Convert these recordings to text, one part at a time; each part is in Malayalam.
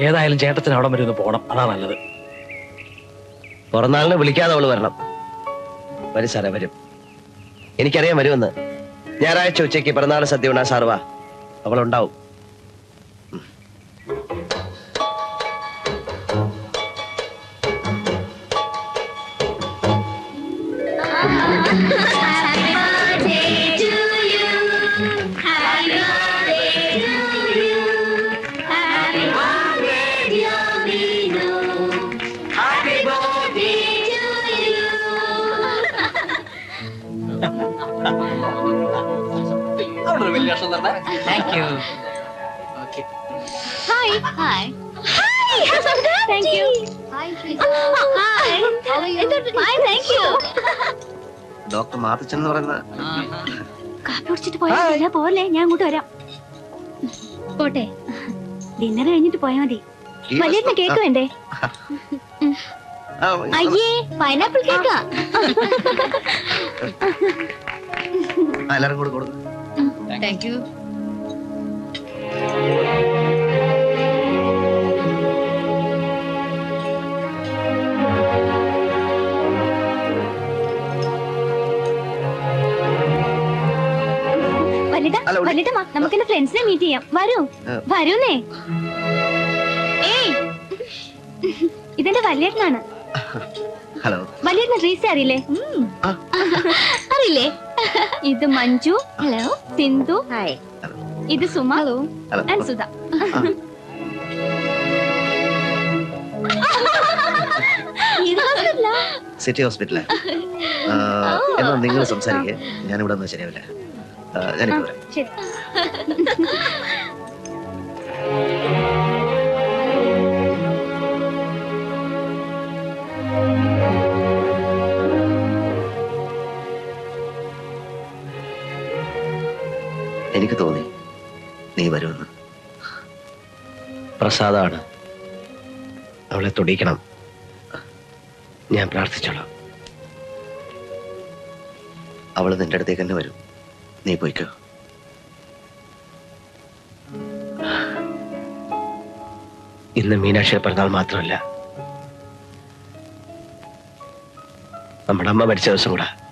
ഏതായാലും ചേട്ടത്തിന് അവിടെ വരെ ഒന്ന് പോകണം അതാ നല്ലത്. പിറന്നാളിന് വിളിക്കാതെ അവൾ വരണം. വരും സാറേ വരും. എനിക്കറിയാം വരുമെന്ന്. ഞായറാഴ്ച ഉച്ചയ്ക്ക് പിറന്നാൾ സദ്യ ഉണ്ടാ സാർ വാ അവളുണ്ടാവും thank you Hi. Hi. Hi. Thank you. Hi. Hi. How are you? Fine, thank you. Doctor Mathachan എന്ന് പറയുന്ന കാപ്പി കുടിച്ചിട്ട് പോയാ പോലെ ഞാൻ അങ്ങോട്ട് വരാം പോട്ടെ ഡിന്നർ കഴിഞ്ഞിട്ട് പോയാ മതി വലിയ കേക്ക് വേണ്ടേ അയ്യേ പൈനാപ്പിൾ കേക്കാ ആ, എല്ലാവരും കൂടെ കൊടുക്കും താങ്ക് യു വല്ലിട്ടാ അല്ല, ഒരു- വല്ലിട്ട നമുക്ക് എന്റെ ഫ്രണ്ട്സിനെ മീറ്റ് ചെയ്യാം. വരൂ. ആ. വരൂന്നേ. ഏയ്. ഇതെന്റെ വല്യേട്ടനാണ്. ഹലോ വലിയ റീസ അറിയില്ലേ? ആ. അറിയില്ലേ? ഇത് മഞ്ജു ഹലോ സിന്ധു. ഹായ്. ഇത് Suma hello. And Sudha. City ഹോസ്പിറ്റലാ എന്നാ നിങ്ങൾ സംസാരിക്കേ. ഞാനിവിടെ നിന്ന് ശരിയാവില്ല. വരാം. ശരി. എനിക്ക് തോന്നി. നീ വരുമെന്ന്. പ്രസാദാണ്. അവളെ തുടിക്കണം ഞാൻ പ്രാർത്ഥിച്ചോളാം. അവൾ നിന്റെ അടുത്തേക്ക് തന്നെ വരും. നീ പോയിക്കോ. ഇന്ന് മീനാക്ഷിയുടെ പറഞ്ഞാൽ മാത്രമല്ല. നമ്മുടെ അമ്മ മരിച്ച ദിവസം കൂടെ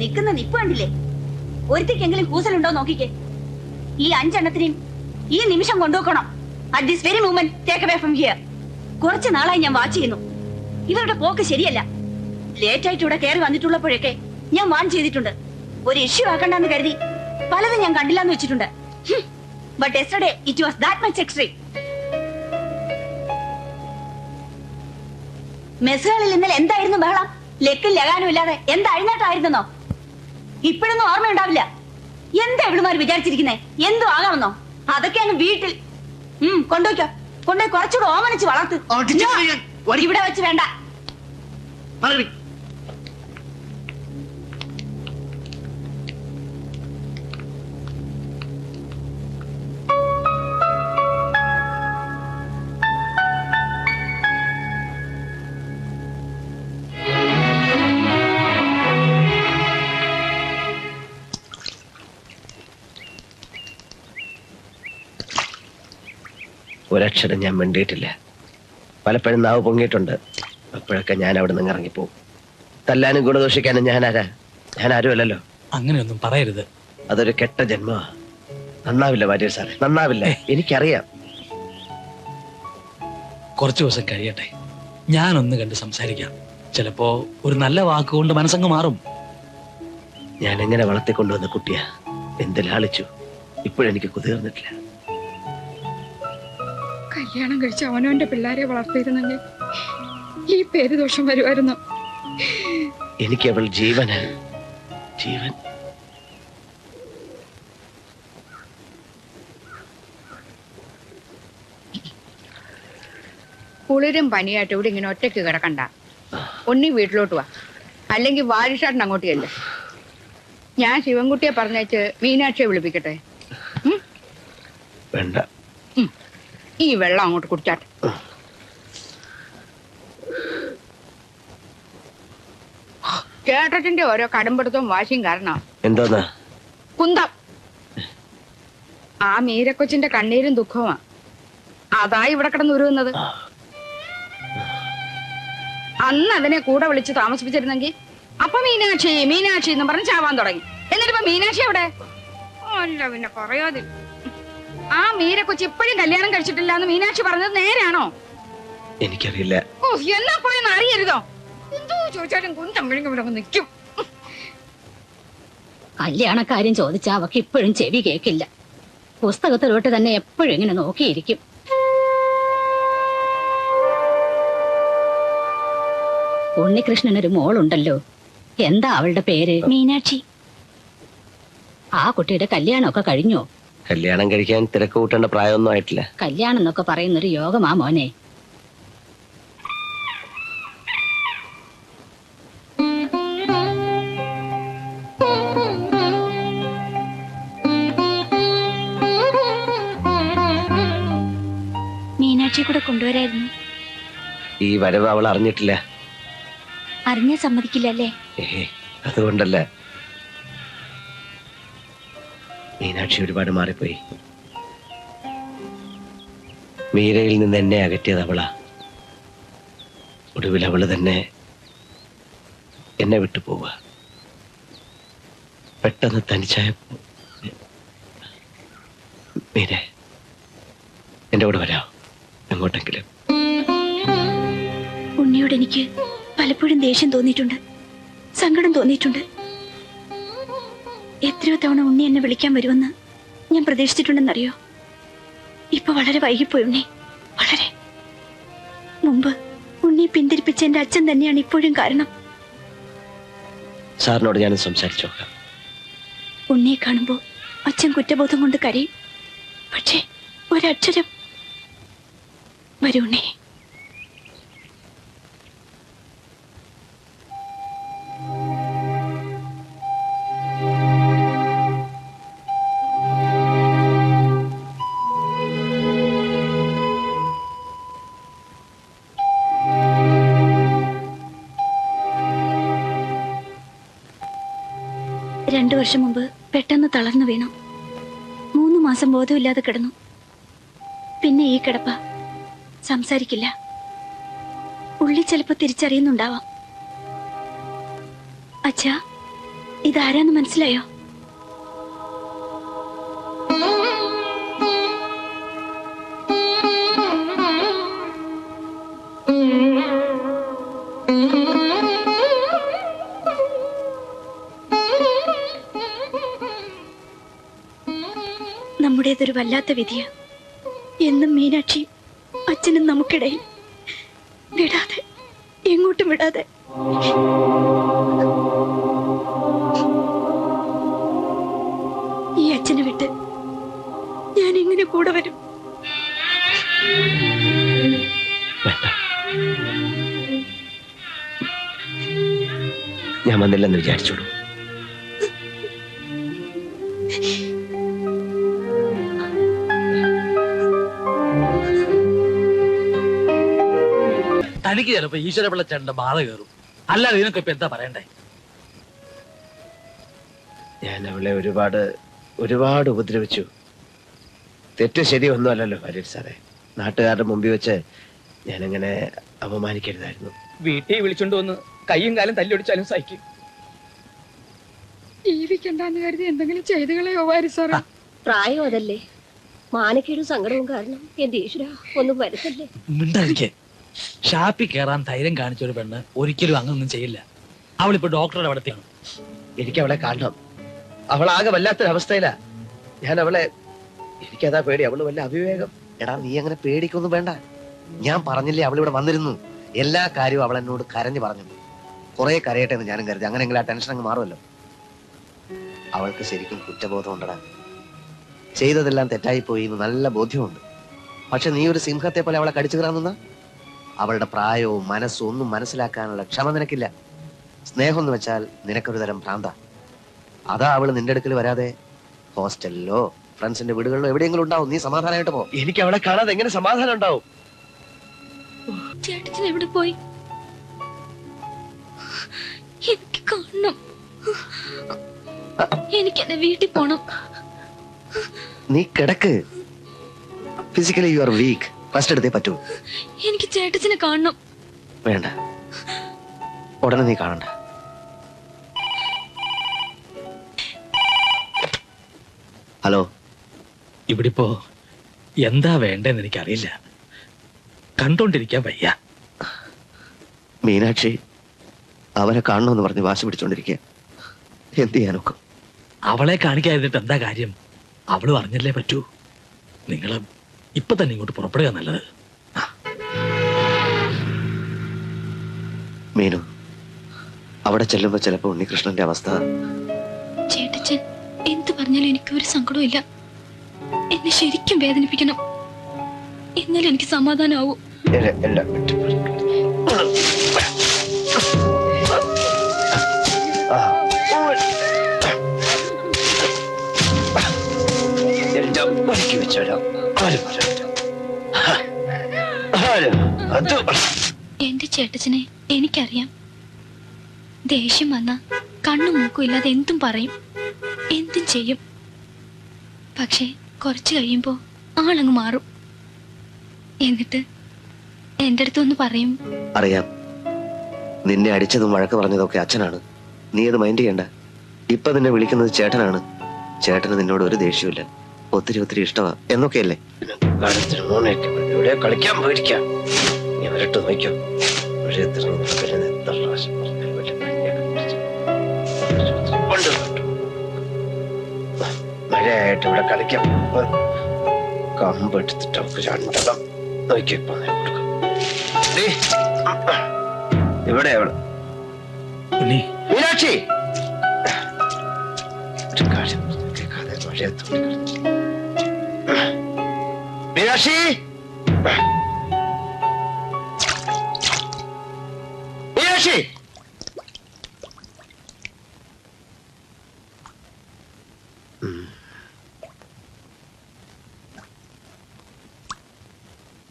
നിൽക്കുന്ന നിപ്പ് കണ്ടില്ലേ? ഒരുത്തിക്കെങ്കിലും കൂസലുണ്ടോ നോക്കിക്കേ. ഈ അഞ്ചെണ്ണത്തിനെയും ഈ നിമിഷം കൊണ്ടുവെക്കണം at this very moment take away from here കുറച്ച് നാളായി ഞാൻ വാച്ച് ചെയ്യുന്നു. ഇവരുടെ പോക്ക് ശരിയല്ല. ലേറ്റ് ആയിട്ട് ഇവിടെ കയറി വന്നിട്ടുള്ളപ്പോഴൊക്കെ ഞാൻ വാൺ ചെയ്തിട്ടുണ്ട്. ഒരു ഇഷ്യൂ ആക്കണ്ടെന്ന് കരുതി. പലതും ഞാൻ കണ്ടില്ലെന്ന് വെച്ചിട്ടുണ്ട്. But yesterday it was that much extreme മെസ്സുകളിൽ ഇന്നലെ എന്തായിരുന്നു ബഹളം? ലെക്കിൽ ലഗാനും ഇല്ലാതെ എന്ത് ഇപ്പോഴൊന്നും ഓർമ്മയുണ്ടാവില്ല. എന്താ എവിടുമാർ വിചാരിച്ചിരിക്കുന്നേ? എന്തോ ആകാമെന്നോ? അതൊക്കെ അങ്ങ് വീട്ടിൽ ഉം കൊണ്ടുപോയിക്കോ. കൊണ്ടുപോയി കുറച്ചുകൂടെ ഓമനിച്ച് വളർത്ത്. ഇവിടെ വെച്ച് വേണ്ട. ഒരക്ഷരം ഞാൻ മിണ്ടിയിട്ടില്ല. പലപ്പോഴും നാവ് പൊങ്ങിയിട്ടുണ്ട്. അപ്പോഴൊക്കെ ഞാൻ അവിടെ നിന്ന് ഇറങ്ങിപ്പോവും. തല്ലാനും ഗുണദോഷിക്കാനും ഞാൻ ആരാ? ഞാൻ ആരുമല്ലല്ലോ? അങ്ങനെയൊന്നും പറയരുത്. അതൊരു കെട്ട ജന്മമാ. നന്നാവില്ല വാര്യർ സാറേ നന്നാവില്ല. എനിക്കറിയാം. കുറച്ചു ദിവസം കഴിയട്ടെ. ഞാനൊന്ന് കണ്ട് സംസാരിക്കാം. ചിലപ്പോ ഒരു നല്ല വാക്കുകൊണ്ട് മനസ്സങ്ങ് മാറും. ഞാൻ എങ്ങനെ വളർത്തിക്കൊണ്ടുവന്ന കുട്ടിയാ? എന്ത് ലാളിച്ചു. ഇപ്പോഴെനിക്ക് കുതിർന്നിട്ടില്ല. കല്യാണം കഴിച്ച് അവനവന്റെ പിള്ളേരെ വളർത്തിയിരുന്നെങ്കിൽ ഈ പേര് ദോഷം വരുമായിരുന്നു. എനിക്ക് അവൾ ജീവന ജീവൻ. കുളിരും പനിയായിട്ട് ഇവിടെ ഇങ്ങനെ ഒറ്റയ്ക്ക് കിടക്കണ്ട. ഒന്നി വീട്ടിലോട്ട് വാ. അല്ലെങ്കിൽ വാരിഷാട്ടിന് അങ്ങോട്ട് ചെല്ല്. ഞാൻ ശിവൻകുട്ടിയെ പറഞ്ഞേച്ച് മീനാക്ഷിയെ വിളിപ്പിക്കട്ടെ? വേണ്ട. ഈ വെള്ളം അങ്ങോട്ട് കുടിച്ചാട്ടെ. ചേട്ടത്തിന്റെ ഓരോ കടുംപിടുത്തവും വാശിയും കാരണം? എന്താ കുന്തം. ആ മീരക്കൊച്ചിന്റെ കണ്ണീരും ദുഃഖവുമാ അതാ ഇവിടെ കിടന്ന് ഉരുവുന്നത് അന്ന് അതിനെ കൂടെ വിളിച്ച് താമസിപ്പിച്ചിരുന്നെങ്കിൽ അപ്പൊ മീനാക്ഷി മീനാക്ഷി എന്ന് പറഞ്ഞ് ചാവാൻ തുടങ്ങി. എന്നിട്ടിപ്പോ മീനാക്ഷി എവിടെ? അല്ല പിന്നെ പറയാതെ ആ മീരക്കൊച്ചി ഇപ്പോഴും കല്യാണം കഴിച്ചിട്ടില്ല എന്ന് മീനാക്ഷി പറഞ്ഞത് നേരാണോ എനിക്കറിയില്ല. ഓ എന്നാ പോയെന്ന് അറിയരുതോ? എന്തോ ചോദിച്ചാലും കുന്തം വിഴുങ്ങി ഇവിടെ നിൽക്കും. കല്യാണക്കാര്യം ചോദിച്ചാ അവക്ക് ഇപ്പോഴും ചെവി കേക്കില്ല. പുസ്തകത്തിലോട്ട് തന്നെ എപ്പോഴും ഇങ്ങനെ നോക്കിയിരിക്കും. ഉണ്ണികൃഷ്ണനൊരു മോളുണ്ടല്ലോ. എന്താ അവളുടെ പേര്? മീനാക്ഷി. ആ കുട്ടിയുടെ കല്യാണമൊക്കെ കഴിഞ്ഞോ? കല്യാണം കഴിക്കാൻ തിരക്ക് കൂട്ടേണ്ട പ്രായമൊന്നും ആയിട്ടില്ല. കല്യാണം എന്നൊക്കെ പറയുന്നൊരു യോഗമാ മോനെ. മീനാക്ഷി കൂടെ കൊണ്ടുവരായിരുന്നു. ഈ വരവ് അവൾ അറിഞ്ഞിട്ടില്ല. അറിഞ്ഞാ സമ്മതിക്കില്ലല്ലേ? ഏഹ് അതുകൊണ്ടല്ല. മീനാക്ഷി ഒരുപാട് മാറിപ്പോയി. മീരയിൽ നിന്ന് എന്നെ അകറ്റിയത് അവളാ. ഒടുവിൽ അവൾ തന്നെ എന്നെ വിട്ടു പോവുക. പെട്ടെന്ന് തനിച്ചായ മീര എന്റെ കൂടെ വരാ. എങ്ങോട്ടെങ്കിലും. ഉണ്ണിയോട് എനിക്ക് പലപ്പോഴും ദേഷ്യം തോന്നിയിട്ടുണ്ട്. സങ്കടം തോന്നിയിട്ടുണ്ട്. എത്രയോ തവണ ഉണ്ണി എന്നെ വിളിക്കാൻ വരുമെന്ന് ഞാൻ പ്രതീക്ഷിച്ചിട്ടുണ്ടെന്നറിയോ? ഇപ്പൊ വളരെ വൈകിപ്പോയി ഉണ്ണി. വളരെ. മുമ്പ് ഉണ്ണി പിന്തിരിപ്പിച്ച എന്റെ അച്ഛൻ തന്നെയാണ് ഇപ്പോഴും കാരണം. സാറിനോട് ഞാൻ സംസാരിച്ചു ഉണ്ണിയെ കാണുമ്പോ അച്ഛൻ കുറ്റബോധം കൊണ്ട് കരയും. പക്ഷേ ഒരക്ഷരം. വരൂ ഉണ്ണി. രണ്ടു വർഷം മുമ്പ് പെട്ടെന്ന് തളർന്നു വീണു. മൂന്ന് മാസം ബോധമില്ലാതെ കിടന്നു. പിന്നെ ഈ കിടപ്പ സംസാരിക്കില്ല. ഉള്ളി ചിലപ്പോ തിരിച്ചറിയുന്നുണ്ടാവാം. അച്ഛാ ഇതാരാന്ന് മനസ്സിലായോ? നമ്മുടേതൊരു വല്ലാത്ത വിധിയാ. എന്നും മീനാക്ഷി അച്ഛനും നമുക്കിടയിൽ. വിടാതെ എങ്ങോട്ടും വിടാതെ. ഈ അച്ഛനെ വിട്ട് ഞാൻ എങ്ങനെ കൂടെ വരും? ഞാൻ വന്നില്ലെന്ന് വിചാരിച്ചോളൂ. തനിക്ക് ചിലപ്പോ ഈശ്വരപിള്ള ചേട്ടന്റെ ബാധ കയറും. അല്ലാതെ ഇതിനൊക്കെ ഇപ്പൊ എന്താ പറയണ്ടേ? ഞാൻ അവളെ ഒരുപാട് ഒരുപാട് ഉപദ്രവിച്ചു. തെറ്റ് ശരിയൊന്നും അല്ലല്ലോ ഭാര്യ സാറേ. നാട്ടുകാരുടെ മുമ്പിൽ വെച്ച് ഞാനിങ്ങനെ അപമാനിക്കരുതായിരുന്നു. വീട്ടിൽ വിളിച്ചോണ്ട് വന്ന് കൈയും കാലും തല്ലിയൊടിച്ചാലും സഹിക്കും. ജീവിക്കണ്ടെന്ന് കരുതി എന്തെങ്കിലും ചെയ്തു കളയോ വാരി സാറേ പ്രായം അതല്ലേ. മാനക്കേടും സങ്കടവും കാരണം എന്റെ ഈശ്വര ഒന്നും വരുത്തല്ലേ? മിണ്ടായിരിക്കെ ഷാപ്പിൽ കയറാൻ ധൈര്യം കാണിച്ച ഒരു പെണ്ണ് ഒരിക്കലും അങ്ങനൊന്നും ചെയ്യില്ല. അവളിപ്പോ ഡോക്ടറുടെ അവിടത്തെയാണ് എനിക്ക് അവളെ കാണണം. അവൾ ആകെ വല്ലാത്തൊരവസ്ഥയിലാ. ഞാൻ അവളെ എനിക്കതാ പേടി അവൾ വല്ല അവിവേകം. എടാ നീ അങ്ങനെ പേടിക്കൊന്നും വേണ്ട. ഞാൻ പറഞ്ഞില്ലേ അവൾ ഇവിടെ വന്നിരുന്നു. എല്ലാ കാര്യവും അവൾ എന്നോട് കരഞ്ഞു പറഞ്ഞു. കുറെ കരയട്ടെ എന്ന് ഞാനും കരുതി. അങ്ങനെ ആ ടെൻഷൻ അങ്ങ് മാറുമല്ലോ. അവൾക്ക് ശരിക്കും കുറ്റബോധം ഉണ്ടടാ. ചെയ്തതെല്ലാം തെറ്റായി പോയി എന്ന് നല്ല ബോധ്യമുണ്ട്. പക്ഷെ നീ ഒരു സിംഹത്തെ പോലെ അവളെ കടിച്ചു കയറാൻ അവളുടെ പ്രായവും മനസ്സും ഒന്നും മനസ്സിലാക്കാനുള്ള ക്ഷമ നിനക്കില്ല. സ്നേഹം എന്ന് വെച്ചാൽ നിനക്കൊരു തരം ഭ്രാന്ത. അതാ അവൾ നിന്റെ അടുക്കൽ വരാതെ. ഹോസ്റ്റലിലോ ഫ്രണ്ട്സിന്റെ വീടുകളിലോ എവിടെയെങ്കിലും ഉണ്ടാവും. നീ സമാധാനമായിട്ട് പോ. എനിക്ക് അവളെ കാണാതെ എങ്ങനെ സമാധാനം ഉണ്ടാവും? ചേട്ടൻ എവിടെ പോയി? എനിക്ക് കാണണം. എനിക്ക് എന്റെ വീട്ടിൽ പോണം. നീ കിടക്ക്. Physically you are weak first എടുത്തേ പറ്റൂ. എനിക്ക് ചേട്ടച്ചനെ കാണണം. വേണ്ട. ഉടനെ നീ കാണണ്ട. ഹലോ. ഇവിടിപ്പോ എന്താ വേണ്ടെന്ന് എനിക്കറിയില്ല. കണ്ടോണ്ടിരിക്കാൻ വയ്യ. മീനാക്ഷി അവനെ കാണണമെന്ന് പറഞ്ഞ് വാശി പിടിച്ചോണ്ടിരിക്കുക എന്ത് ചെയ്യാനൊക്കെ അവളെ കാണിക്കാതിട്ട് എന്താ കാര്യം? അവൾ പറഞ്ഞല്ലേ പറ്റൂ. നിങ്ങൾ ഇപ്പൊ തന്നെ ഇങ്ങോട്ട് പുറപ്പെടുക നല്ലത്. മീനു അവിടെ ചെല്ലുമ്പോ ചിലപ്പോ ഉണ്ണികൃഷ്ണന്റെ അവസ്ഥ. ചേട്ടച്ചൻ എന്ത് പറഞ്ഞാലും എനിക്ക് ഒരു സങ്കടവും ഇല്ല. എന്നെ ശരിക്കും വേദനിപ്പിക്കണം. എന്നാലും എനിക്ക് സമാധാനാവൂ. എല്ലാം- എല്ലാം വിട്ട്. എന്റെ ചേട്ടച്ചനെ എനിക്കറിയാം. ദേഷ്യം വന്ന കണ്ണും മൂക്കും ഇല്ലാതെ എന്തും പറയും. എന്തും ചെയ്യും. പക്ഷേ കുറച്ച് കഴിയുമ്പോ ആളങ്ങ് മാറും. എന്നിട്ട് എന്റെ അടുത്തൊന്ന് പറയും. അറിയാം. നിന്നെ അടിച്ചതും വഴക്ക് പറഞ്ഞതൊക്കെ അച്ഛനാണ്. നീ അത് മൈൻഡ് ചെയ്യണ്ട. ഇപ്പൊ നിന്നെ വിളിക്കുന്നത് ചേട്ടനാണ്. ചേട്ടന് നിന്നോട് ഒരു ദേഷ്യമില്ല ഒത്തിരി ഒത്തിരി ഇഷ്ടമാ എന്നൊക്കെയല്ലേ? കാലത്തിന് മൂന്നേക്ക് ഇവിടെ കളിക്കാൻ നീ വരട്ട് എത്ര പ്രാവശ്യം. മഴയായിട്ട് ഇവിടെ കളിക്കാം കമ്പ് എടുത്തിട്ട് അവർക്ക് രണ്ടെണ്ണം നോക്കിയപ്പോ കൊടുക്കും. ഇവിടെ അവൾ. മീനാക്ഷി! ഒരു കാര്യം കേൾക്കാതെ മഴയത്ത് ഓടി കളിച്ചു. മീനാക്ഷി മീനാക്ഷി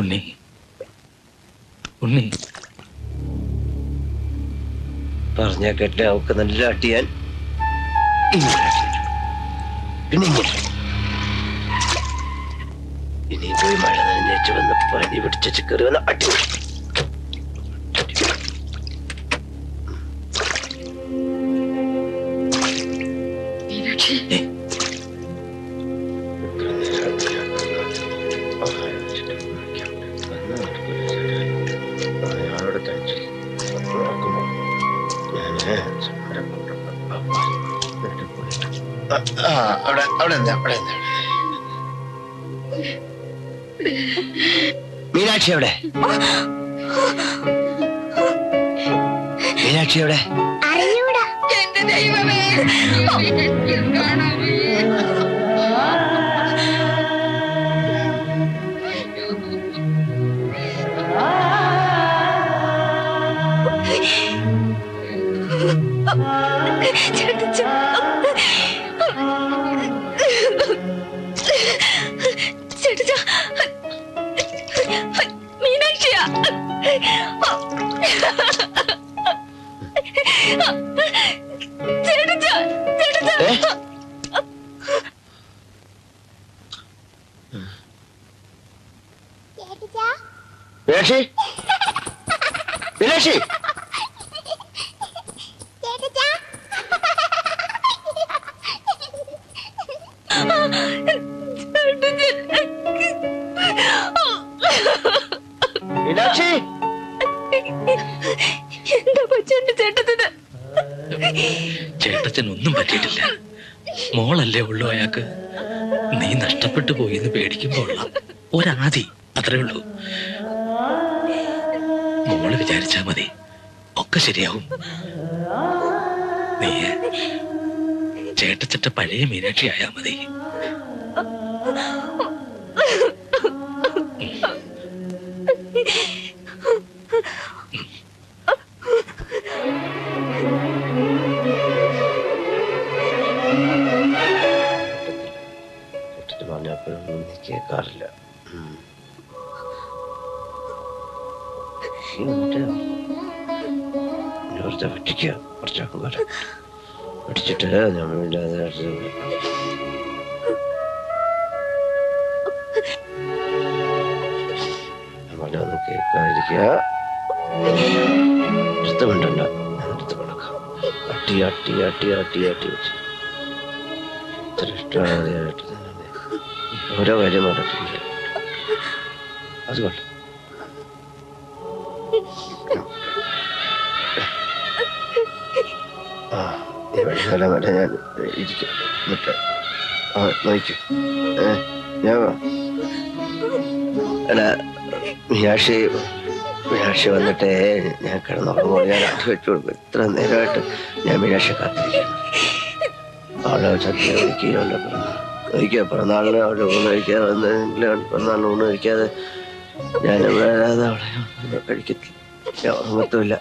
ഉണ്ണി ഉണ്ണി പറഞ്ഞ കേട്ടില്ല അവക്ക് നല്ല അട്ടിയാൻ ഇങ്ങനെ അടിച്ചു. പിന്നെ ഇനി പോയി മഴ നനഞ്ഞേച്ച് വന്ന് പനി പിടിച്ചു കയറി വന്ന് അടി മീനാക്ഷി എവിടെ? മീനാക്ഷി എവിടെ? എന്റെ ദൈവമേ. മീനാക്ഷിയാ ചേട്ടച്ച ചേട്ടച്ച? മീനാക്ഷി! എന്താ ചേട്ടത്തിന് ചേട്ടച്ചൻ ഒന്നും പറ്റിയിട്ടില്ല. മോളല്ലേ ഉള്ളൂ അയാൾക്ക്. നീ നഷ്ടപ്പെട്ടു പോയി എന്ന് പേടിക്കുമ്പോൾ ഒരാദി. അത്രേ ഉള്ളൂ. മോൾ വിചാരിച്ചാ മതി. ഒക്കെ ശരിയാവും. നീ ചേട്ടച്ചട്ട പഴയ മീനാക്ഷി ആയാ മതി. കേൾക്കാതിരിക്കുക. എടുത്ത് കൊണ്ടണ്ട എടുത്ത് കൊടുക്കാം അട്ടി അട്ടി അട്ടി അട്ടി അട്ടി ഓരോ കാര്യം നടക്കില്ല അതുകൊണ്ട് ആ വൈകുന്നേരം വരെ ഞാൻ ഇരിക്കും. എന്നിട്ട് ആ നോക്കും ഞാൻ. മീനാക്ഷി മീനാക്ഷി വന്നിട്ടേ ഞാൻ കിടന്നുറങ്ങുമ്പോൾ ഞാൻ അത് വെച്ചു കൊടുക്കും. ഇത്ര നേരമായിട്ട് ഞാൻ മീനാക്ഷി കാത്തിരിക്കുന്നു. അവളെ ഒരിക്കൽ പിറന്നാളിന് അവളെ ഊണ് കഴിക്കാതെ വന്നെങ്കിലും പിറന്നാളിന് ഊണ് കഴിക്കാതെ ഞാൻ വരാതെ അവളെ കഴിക്കത്തില്ല. ഞാൻ ഉറങ്ങത്തുമില്ല.